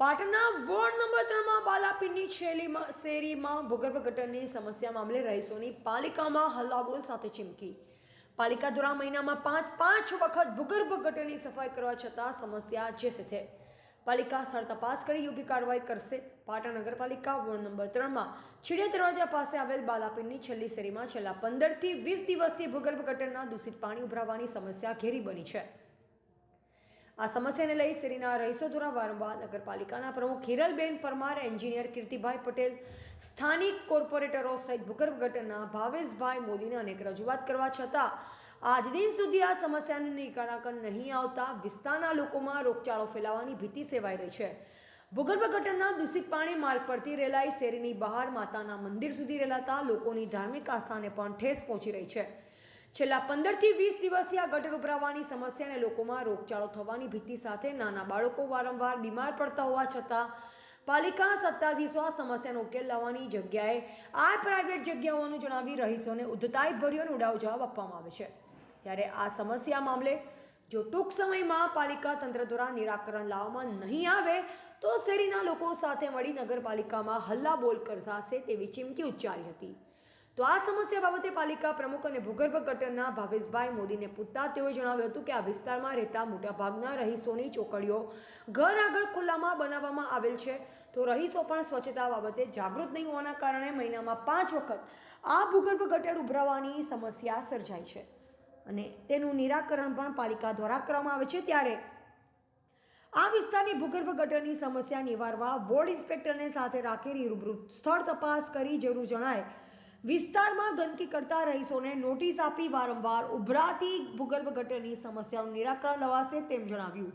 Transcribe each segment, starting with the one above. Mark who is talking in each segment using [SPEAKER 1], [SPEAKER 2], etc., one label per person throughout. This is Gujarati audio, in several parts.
[SPEAKER 1] પાટણના વોર્ડ નંબર ત્રણમાં બાલાપીરની શૈલીમાં શેરીમાં ભૂગર્ભ ગટરની સમસ્યા મામલે રહીશોની પાલિકામાં હલ્લાબોલ સાથે ચીમકી. પાલિકા દ્વારા મહિનામાં પાંચ પાંચ વખત ભૂગર્ભ ગટરની સફાઈ કરવા છતાં સમસ્યા જેસે છે. પાલિકા સ્થળ તપાસ કરી યોગ્ય કાર્યવાહી કરશે. પાટણ નગરપાલિકા વોર્ડ નંબર ત્રણમાં છીડિયા દરવાજા પાસે આવેલ બાલાપીરની છેલ્લી શેરીમાં છેલ્લા પંદરથી વીસ દિવસથી ભૂગર્ભ ગટરના દૂષિત પાણી ઉભરાવાની સમસ્યા ઘેરી બની છે. આ સમસ્યાને લઈ શેરીના રહીશો વારંવાર નગરપાલિકાના પ્રમુખ હિરલબેન પરમાર, એન્જિનિયર કીર્તિભાઈ પટેલ, સ્થાનિક કોર્પોરેટરો સહિત ભૂગર્ભ ગટરના ભાવેશભાઈ મોદીને અનેક રજૂઆત કરવા છતાં આજ દિન સુધી આ સમસ્યાનું નિરાકરણ નહીં આવતા વિસ્તારના લોકોમાં રોગચાળો ફેલાવાની ભીતિ સેવાઈ રહી છે. ભૂગર્ભ ગટરના દૂષિત પાણી માર્ગ પરથી રેલાઈ શેરીની બહાર માતાના મંદિર સુધી રેલાતા લોકોની ધાર્મિક આસ્થાને પણ ઠેસ પહોંચી રહી છે. છેલ્લા પંદરથી વીસ દિવસથી આ ગટર ઉભરાવાની સમસ્યાને લોકોમાં રોગચાળો થવાની ભીતિ સાથે નાના બાળકો વારંવાર બીમાર પડતા હોવા છતાં પાલિકા સત્તાધીશો આ સમસ્યાનો ઉકેલ લાવવાની જગ્યાએ આ પ્રાઇવેટ જગ્યાઓનું જણાવી રહીશોને ઉદ્ધતાઈ ભર્યો અને ઉડાવ જવાબ આપવામાં આવે છે. ત્યારે આ સમસ્યા મામલે જો ટૂંક સમયમાં પાલિકા તંત્ર દ્વારા નિરાકરણ લાવવામાં નહીં આવે, તો શેરીના લોકો સાથે મળી નગરપાલિકામાં હલ્લા બોલ કરશે તેવી ચીમકી ઉચ્ચારી હતી. તો આ સમસ્યા બાબતે પાલિકા પ્રમુખ અને ભૂગર્ભ ગટરના ભાવેશભાઈ મોદીને પૂછતા તેઓએ જણાવ્યું હતું કે આ વિસ્તારમાં રહેતા મોટાભાગના રહીશોની ચોકડીઓ ઘર આગળ ખુલ્લામાં બનાવવામાં આવેલ છે. તો રહીશો પણ સ્વચ્છતા બાબતે જાગૃત નહીં હોવાના કારણે મહિનામાં પાંચ વખત આ ભૂગર્ભ ગટર ઉભરાવાની સમસ્યા સર્જાય છે. અને તેનું નિરાકરણ પણ પાલિકા દ્વારા કરવામાં આવે છે ત્યારે આ વિસ્તારની ભૂગર્ભ ગટરની સમસ્યા નિવારવા વોર્ડ ઇન્સ્પેક્ટરને સાથે રાખેલી રૂબરૂ સ્થળ તપાસ કરી જરૂર જણાય વિસ્તારમાં ગંદકી કરતા રહીશોને નોટિસ આપી વારંવાર ઉભરાતી ભૂગર્ભ ગટરની સમસ્યાનું નિરાકરણ લવાશે તેમ જણાવ્યું.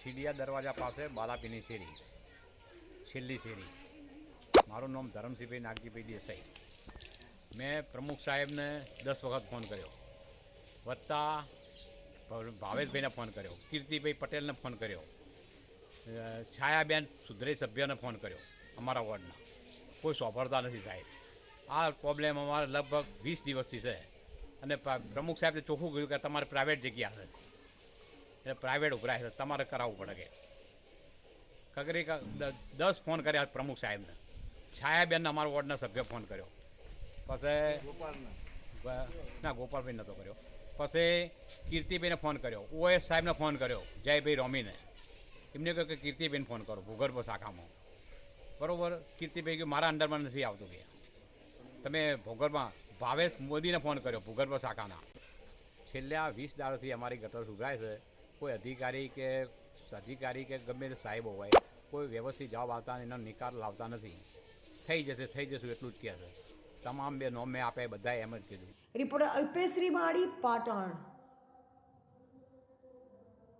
[SPEAKER 2] છીડિયા દરવાજા પાસે બાલાપીની શેરી. છેલ્લી શેરી. મારું નામ ધરમસિંહભાઈ નાગજીભાઈ દેસાઈ. મેં પ્રમુખ સાહેબને દસ વખત ફોન કર્યો. વત્તા ભાવેશભાઈને ફોન કર્યો. કીર્તિભાઈ પટેલને ફોન કર્યો. છાયાબેન સુધરે સભ્યને ફોન કર્યો અમારા વોર્ડના કોઈ સોંભળતા નથી સાહેબ. આ પ્રોબ્લેમ અમારે લગભગ વીસ દિવસથી છે. અને પ્રમુખ સાહેબને ચોખ્ખું કહ્યું કે તમારે પ્રાઇવેટ જગ્યા છે. એટલે પ્રાઇવેટ ઉભરાય છે. તમારે કરાવવું પડે કે. કગરી દસ ફોન કર્યા પ્રમુખ સાહેબને. છાયાબેનને અમારા વોર્ડના સભ્ય ફોન કર્યો. પછી ના ગોપાલભાઈ નહોતો કર્યો. પછી કીર્તિભાઈને ફોન કર્યો. ઓએસ સાહેબને ફોન કર્યો. જયભાઈ રોમીને. એમને કહ્યું કે કીર્તિબેન ફોન કરો. ભૂગર્ભ શાખામાં. બરોબર કીર્તિભાઈ કે મારા અંડરમાં નથી આવતું કે. તમે ભૂગર્ભમાં, ભાવેશ મોદીને ફોન કર્યો, ભૂગર્ભ શાખાના. છેલ્લા વીસ દાડોથી અમારી ગટર સુધરાય છે. કોઈ અધિકારી કે અધિકારી કે ગમે તે સાહેબો હોય, કોઈ વ્યવસ્થિત જવાબ આવતા એનો નિકાલ લાવતા નથી. થઈ જશે, થઈ જશું, એટલું જ કહે છે. તમામ બે નોમ આપે બધાએ એમ જ કીધું.
[SPEAKER 1] રિપોર્ટર અલ્પેશ રીમાડી પાટણ.